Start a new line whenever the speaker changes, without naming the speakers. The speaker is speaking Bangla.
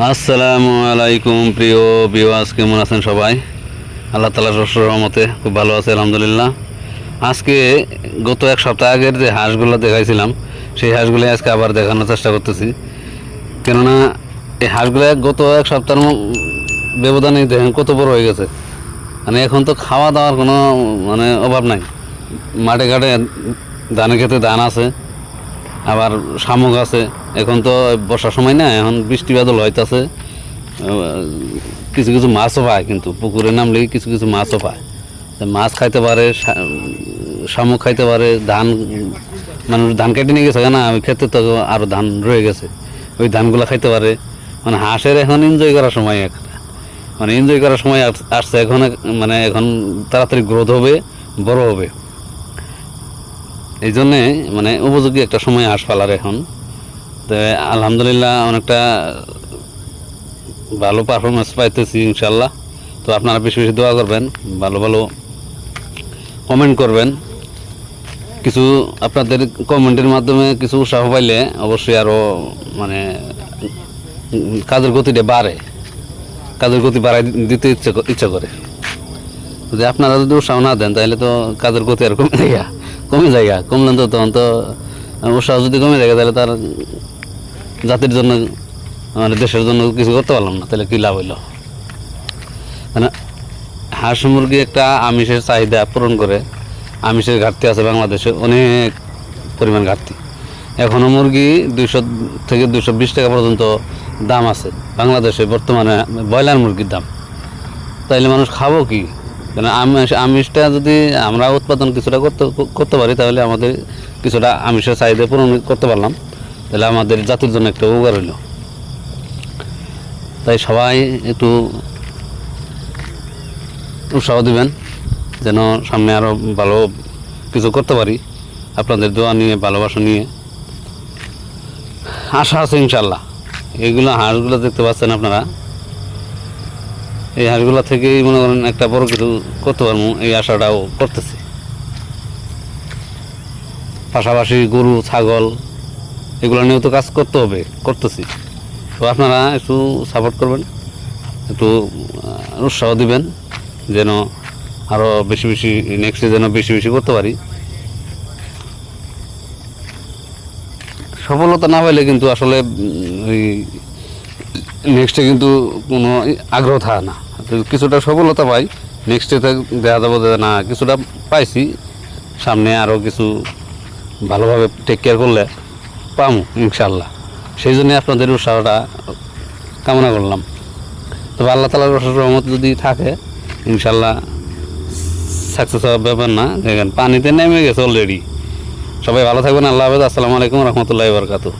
আসসালামু আলাইকুম, প্রিয় বিওয়াস কেমন আছেন সবাই? আল্লাহ তালা রহমতে খুব ভালো আছে, আলহামদুলিল্লাহ। আজকে গত এক সপ্তাহ আগের যে হাঁসগুলো দেখাইছিলাম, সেই হাঁসগুলো আজকে আবার দেখানোর চেষ্টা করতেছি। কেননা, এই হাঁসগুলো গত এক সপ্তাহের ব্যবধানে দেখেন কত বড় হয়ে গেছে। মানে এখন তো খাওয়া দাওয়ার কোনো মানে অভাব নাই। মাঠে ঘাটে ধানের খেতে ধান আছে। আবার শামুক আছে। এখন তো বর্ষার সময় না, এখন বৃষ্টি বাদল হইতাছে। কিছু কিছু মাছও পায় কিন্তু, পুকুরে নামলে কিছু কিছু মাছও পায়। মাছ খাইতে পারে শামুক খাইতে পারে, ধান মানুষ ধান কেটে নিয়ে গেছে না ওই ক্ষেত্রে তো আরও ধান রয়ে গেছে। ওই ধানগুলো খাইতে পারে। মানে হাঁসের এখন এনজয় করার সময় একটা মানে এনজয় করার সময় আস- আসছে, এখন মানে এখন তাড়াতাড়ি গ্রোথ হবে, বড় হবে। এই জন্যে মানে উপযোগী একটা সময় পালার এখন। তো আলহামদুলিল্লাহ অনেকটা ভালো পারফরমেন্স পাইতেছি ইনশাল্লাহ তো আপনারা বেশি বেশি দোয়া করবেন, ভালো ভালো কমেন্ট করবেন। কিছু আপনাদের কমেন্টের মাধ্যমে কিছু উৎসাহ পাইলে অবশ্যই আরও মানে কাজের গতিটা বাড়ে। কাজের গতি বাড়াই দিতে ইচ্ছে ইচ্ছা করে। যদি আপনারা যদি উৎসাহ না দেন তাহলে তো কাজের গতি আর কমে যায় কমে যায় কমলেন তো তখন তো উৎসাহ যদি কমে যায় তাহলে তার জাতির জন্য মানে দেশের জন্য কিছু করতে পারলাম না, তাহলে কী লাভ হইল? মানে হাঁস মুরগি একটা আমিষের চাহিদা পূরণ করে, আমিষের ঘাটতি আছে বাংলাদেশে, অনেক পরিমাণ ঘাটতি। এখনও মুরগি দুইশো থেকে দুশো বিশ টাকা পর্যন্ত দাম আছে। বাংলাদেশে বর্তমানে ব্রয়লার মুরগির দাম। তাইলে মানুষ খাব কি? আমিষ, আমিষটা যদি আমরা উৎপাদন কিছুটা করতে করতে পারি, তাহলে আমাদের কিছুটা আমিষের চাহিদা পূরণ করতে পারলাম। তাহলে আমাদের জাতির জন্য একটা উপকার হইল। তাই সবাই একটু উৎসাহ দিবেন, যেন সামনে আরও ভালো কিছু করতে পারি। আপনাদের দোয়া নিয়ে, ভালোবাসা নিয়ে। আশা আছে ইনশাল্লাহ এইগুলো হাঁসগুলো দেখতে পাচ্ছেন আপনারা। এই হাঁসগুলো থেকেই মনে করেন একটা বড় কিছু করতে পারব, এই আশাটাও করতেছি। পাশাপাশি গরু, ছাগল, এগুলো নিয়েও তো কাজ করতে হবে, করতেছি। তো আপনারা একটু সাপোর্ট করবেন, একটু উৎসাহ দিবেন, যেন আরও বেশি বেশি নেক্সটে যেন বেশি বেশি করতে পারি। সফলতা না পাইলে কিন্তু আসলে ওই নেক্সটে কিন্তু কোনো আগ্রহ থাকে না। কিছুটা সফলতা পাই নেক্সটে দেখা যাব না, কিছুটা পাইছি, সামনে আরও কিছু ভালোভাবে টেক কেয়ার করলে পামু, ইনশাল্লাহ। সেই জন্যে আপনাদের উৎসাহটা কামনা করলাম। তবে আল্লাহ তালার রহমত যদি থাকে, ইনশাল্লাহ সাকসেস হওয়ার ব্যাপার না। দেখেন, পানিতে নেমে গেছে অলরেডি সবাই ভালো থাকবেন, আল্লাহ হাফেজ। আসসালামু আলাইকুম রহমতুল্লাহ বরকাতু